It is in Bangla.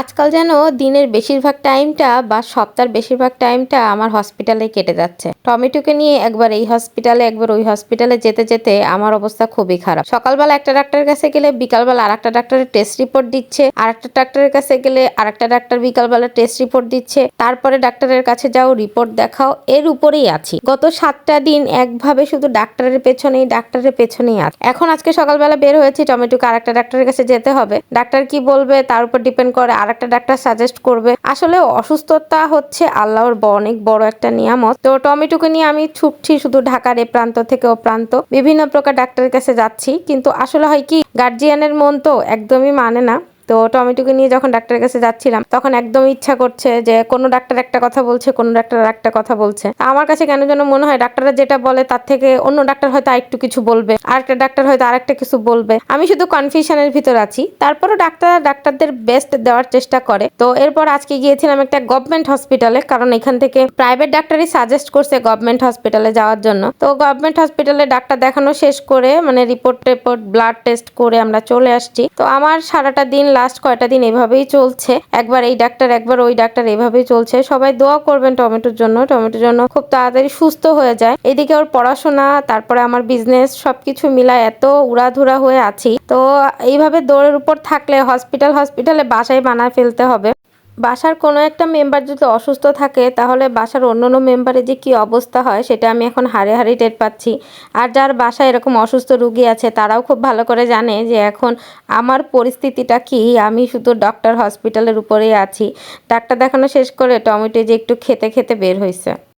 আজকাল যেন দিনের বেশিরভাগ টাইমটা বা সপ্তাহের বেশিরভাগ টাইমটা আমার হসপিটালে কেটে যাচ্ছে। টমেটোকে নিয়ে একবার এই হসপিটালে একবার ওই হসপিটালে যেতে যেতে আমার অবস্থা খুবই খারাপ। সকালবেলা একটা ডাক্তারের কাছে গেলে, বিকালবেলা আর একটা ডাক্তারের টেস্ট রিপোর্ট দিচ্ছে আর একটা ডাক্তারের কাছে গেলে আর একটা ডাক্তার বিকালবেলা টেস্ট রিপোর্ট দিচ্ছে, তারপরে ডাক্তারের কাছে যাও রিপোর্ট দেখাও, এর উপরেই আছি। গত সাতটা দিন একভাবে শুধু ডাক্তারের পেছনেই ডাক্তারের পেছনেই আছে। এখন আজকে সকালবেলা বের হয়েছি, টমেটোকে আর একটা ডাক্তারের কাছে যেতে হবে। ডাক্তার কি বলবে, তার উপর ডিপেন্ড করে আর একটা ডাক্তার সাজেস্ট করবে। আসলে অসুস্থতা হচ্ছে আল্লাহর অনেক বড় একটা নিয়ামত। তো টমেটোকে নিয়ে আমি ছুটছি শুধু ঢাকার এ প্রান্ত থেকে ও প্রান্ত। বিভিন্ন প্রকার ডাক্তারের কাছে যাচ্ছি। কিন্তু আসলে হয় কি গার্জিয়ানের মন তো একদমই মানে না। তো টমেটোকে নিয়ে যখন ডাক্তারের কাছে যাচ্ছিলাম, তখন একদম ইচ্ছা করছে যে কোনো ডাক্তার একটা কথা বলছে, কোনো ডাক্তার একটা কথা বলছে। আমার কাছে কেন যেন মনে হয় ডাক্তাররা যেটা বলে তার থেকে অন্য ডাক্তার হয়তো আরেকটু কিছু বলবে আর একটা ডাক্তার হয়তো আরেকটা কিছু বলবে। আমি শুধু কনফিউশনের ভিতর আছি। তারপরও ডাক্তার ডাক্তারদের বেস্ট দেওয়ার চেষ্টা করে। তো এরপর আজকে গিয়েছিলাম একটা গভর্নমেন্ট হসপিটালে কারণ এখান থেকে প্রাইভেট ডাক্তারই সাজেস্ট করছে গভর্নমেন্ট হসপিটালে যাওয়ার জন্য। তো গভর্নমেন্ট হসপিটালে ডাক্তার দেখানো শেষ করে মানে রিপোর্ট টেপোর্ট ব্লাড টেস্ট করে আমরা চলে আসছি। তো আমার সারাটা দিন লাস্ট কয়টা দিন এভাবেই চলছে। একবার এই ডাক্তার একবার ওই ডাক্তার এভাবেই চলছে। সবাই দোয়া করবেন টমেটোর জন্য। টমেটোর জন্য খুব তাড়াতাড়ি সুস্থ হয়ে যায়। এদিকে ওর পড়াশোনা, তারপরে আমার বিজনেস সবকিছু মিলা এত উড়াধুরা হয়ে আছি। তো এইভাবে দৌড়ের উপর থাকলে হসপিটাল হসপিটালে বাসায় বানায় ফেলতে হবে। বাসার কোনো একটা মেম্বার যদি অসুস্থ থাকে, তাহলে বাসার অন্য অন্য মেম্বারের যে কী অবস্থা হয়, সেটা আমি এখন হাড়ে হাড়ে টের পাচ্ছি। আর যার বাসায় এরকম অসুস্থ রুগী আছে, তারাও খুব ভালো করে জানে যে এখন আমার পরিস্থিতিটা কি, আমি শুধু ডক্টর হসপিটালের উপরেই আছি। ডাক্তার দেখানো শেষ করে টমেটো যে একটু খেতে খেতে বের হয়েছে